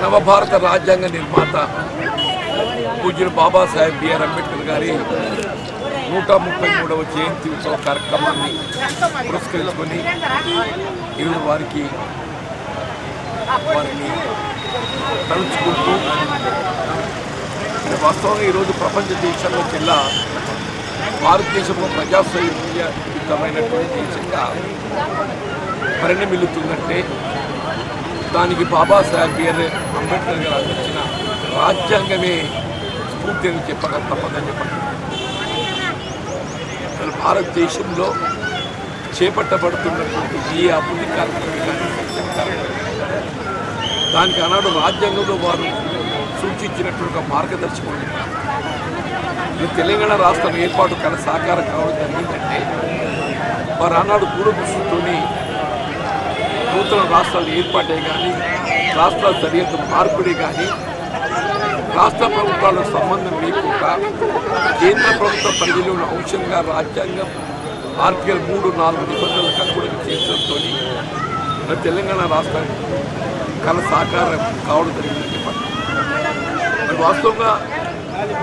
నవభారత రాజ్యాంగ నిర్మాత పూజ్యులు బాబాసాహెబ్ బిఆర్ అంబేద్కర్ గారి నూట ముప్పై మూడవ జయంతి ఉత్సవ కార్యక్రమాన్ని పురస్కరించుకొని ఈరోజు వారికి వారిని తలుచుకుంటూ వాస్తవంగా ఈరోజు ప్రపంచ దేశాల్లోకెల్లా భారతదేశంలో ప్రజాస్వామ్యయుతమైనటువంటి దేశంగా పరిణమిల్లుతుందంటే దానికి బాబాసాహెబ్ బిఆర్ అంబేద్కర్ గారు అందించిన రాజ్యాంగమే స్ఫూర్తి అని చెప్పక తప్పదని చెప్పండి. భారతదేశంలో చేపట్టబడుతున్నటువంటి ఏ అభివృద్ధి కార్యక్రమం దానికి ఆనాడు రాజ్యాంగంలో వారు సూచించినటువంటి ఒక మార్గదర్శకం. ఈ తెలంగాణ రాష్ట్రం ఏర్పాటు కల సాకారం కావడం జరిగిందంటే వారు ఆనాడు పూర్వదృష్టితోని నూతన రాష్ట్రాలు ఏర్పాటే కానీ రాష్ట్రాల సరిహద్దు మార్పిడి కానీ రాష్ట్ర ప్రభుత్వాలకు సంబంధం లేకుండా కేంద్ర ప్రభుత్వ పరిధిలో ఉన్న అంశంగా రాజ్యాంగం ఆర్టికల్ మూడు నాలుగు నిబంధనలకు అనుగుణంగా చేసడంతో తెలంగాణ రాష్ట్రానికి కల సాకారం కావడం జరిగిందని చెప్పండి మరి వాస్తవంగా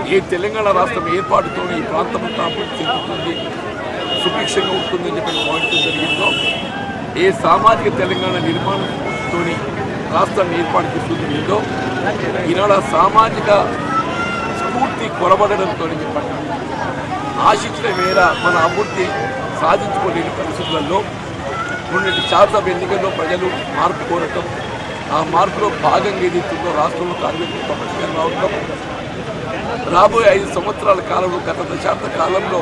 ఏ తెలంగాణ రాష్ట్రం ఏర్పాటుతో ఈ ప్రాంతం అంతా అభివృద్ధి చెందుతుంది సుభిక్షంగా ఉంటుందని చెప్పి వాటితో జరిగిందో ఏ సామాజిక తెలంగాణ నిర్మాణంతో రాష్ట్రాన్ని ఏర్పాటు చేస్తుందో ఈనాడు ఆ సామాజిక స్ఫూర్తి కొరబడడంతో చెప్పండి ఆశించిన మేర మన అభివృద్ధి సాధించుకోలేని పరిస్థితులలో మొన్నటి శాసనసభ ఎన్నికల్లో ప్రజలు మార్పు కోరటం ఆ మార్పులో భాగంగా ఏదైతుందో రాష్ట్రంలో కాంగ్రెస్ ప్రభుత్వం రావటం రాబోయే ఐదు సంవత్సరాల కాలంలో గత దశాబ్ద కాలంలో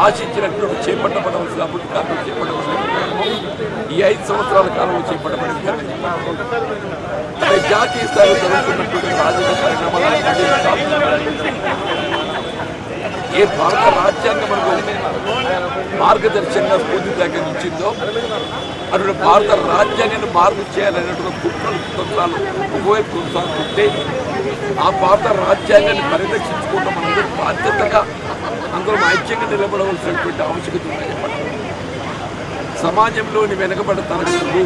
ఆశించినటువంటి చేపట్టబడవలసిన అభివృద్ధి కార్యక్రమం చేపట్టవలసిన ఈ ఐదు సంవత్సరాల కాలంలో చేపట్టబడిన జాతీయ స్థాయిలో జరుగుతున్నటువంటి రాజకీయ పరిణామాలు ఏ భారత రాజ్యాంగం మనకు మార్గదర్శకంగా స్ఫూర్తి ఇచ్చిందో అటువంటి భారత రాజ్యాంగాన్ని మార్పు చేయాలనేటువంటి కుట్రలు కుతంత్రాలు ఒకవైపు కొనసాగుతుంటే ఆ భారత రాజ్యాంగాన్ని పరిరక్షించుకోవడం మనందరి బాధ్యతగా అందరం ఐక్యంగా నిలబడవలసినటువంటి ఆవశ్యకత ఉంది. సమాజంలోని వెనుకబడిన తరగతులు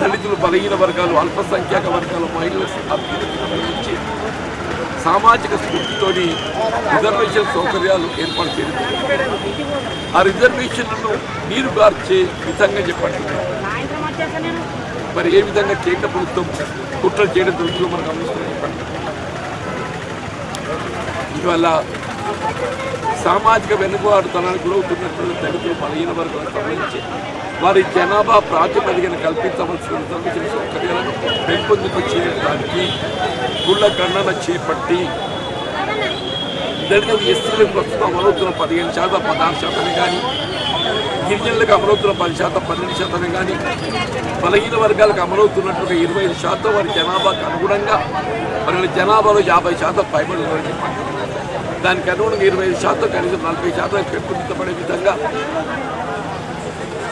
దళితులు బలహీన వర్గాలు అల్పసంఖ్యాక వర్గాలు మహిళలకు అభ్యున్నతికి సంబంధించి సామాజిక స్ఫూర్తితోని రిజర్వేషన్ సౌకర్యాలు ఏర్పాటు చేయడం. ఆ రిజర్వేషన్లను నీరు గార్చే విధంగా చెప్పండి. మరి ఏ విధంగా కేంద్ర ప్రభుత్వం కుట్రలు చేయడం జరుగుతుందో మనకు గమనిస్తున్నాం చెప్పండి. ఇవాళ సామాజిక వెనుకబాటుతనానికి గురవుతున్నటువంటి దళితులు బలహీన వర్గాలకు సంబంధించి వారి జనాభా ప్రాతిపదికన కల్పించవలసిన రిజర్వేషన్ సౌకర్యాలను పెంపొందుకు చేయడానికి కుళ్ళ గణన చేపట్టి దళితులు ఎస్సీలకు ప్రస్తుతం అమలవుతున్న పదిహేను శాతం పదహారు శాతమే కానీ గిరిజనులకు అమలవుతున్న పది శాతం పన్నెండు శాతమే కానీ బలహీన వర్గాలకు అమలవుతున్నట్టుగా ఇరవై ఐదు శాతం వారి జనాభాకు అనుగుణంగా మరి జనాభాలో యాభై శాతం పైబడి ఉందని చెప్పండి దానికి అనుగుణంగా ఇరవై ఐదు శాతం కనీసం నలభై శాతం పెంపొందించబడే విధంగా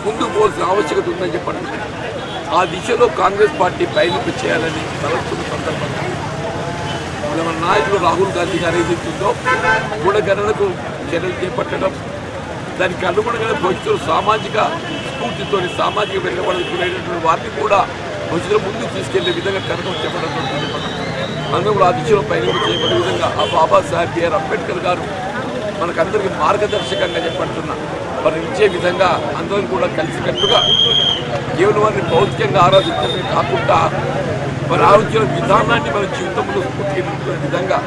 ముందుకు పోవాల్సిన ఆవశ్యకత ఉందని చెప్పండి. ఆ దిశలో కాంగ్రెస్ పార్టీ పయనింపు చేయాలని తలస్తున్న సందర్భంగా మన నాయకుడు రాహుల్ గాంధీ గారు ఏదైతుందో గణనకు చర్యలు చేపట్టడం దానికి అనుగుణంగా భవిష్యత్తులో సామాజిక స్ఫూర్తితో సామాజిక వెనుకబడుతున్నటువంటి వారిని కూడా భవిష్యత్తులో ముందుకు తీసుకెళ్ళే విధంగా కనుక చెప్పడం అందరూ కూడా ఆ దిశలో పయనింపు చేయబడే విధంగా ఆ బాబాసాహెబ్ బిఆర్ అంబేద్కర్ గారు మనకందరికీ మార్గదర్శకంగా చెప్పంటున్నా. మరి ఇచ్చే విధంగా అందరం కూడా కలిసికట్టుగా కేవలం వారిని భౌతికంగా ఆరాధించడమే కాకుండా వారి ఆలోచన విధానాన్ని మన జీవితంలో నింపుకునే విధంగా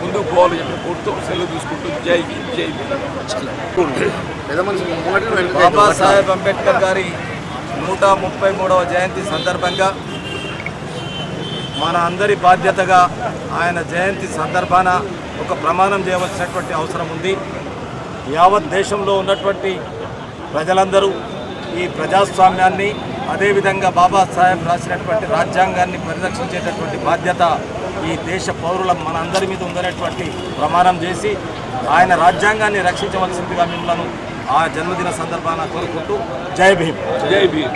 ముందుకు పోవాలని చెప్పి కోరుతూ సెలవు తీసుకుంటూ జై జై బాబాసాహెబ్ అంబేద్కర్ గారి నూట ముప్పై మూడవ జయంతి సందర్భంగా మన అందరి బాధ్యతగా ఆయన జయంతి సందర్భాన ఒక ప్రమాణం చేయవలసినటువంటి అవసరం ఉంది. యావత్ దేశంలో ఉన్నటువంటి ప్రజలందరూ ఈ ప్రజాస్వామ్యాన్ని అదేవిధంగా బాబాసాహెబ్ రాసినటువంటి రాజ్యాంగాన్ని పరిరక్షించేటటువంటి బాధ్యత ఈ దేశ పౌరుల మనందరి మీద ఉందనేటువంటి ప్రమాణం చేసి ఆయన రాజ్యాంగాన్ని రక్షించవలసిందిగా మిమ్మల్ని ఆ జన్మదిన సందర్భాన కోరుకుంటూ జై భీమ్. జై భీమ్.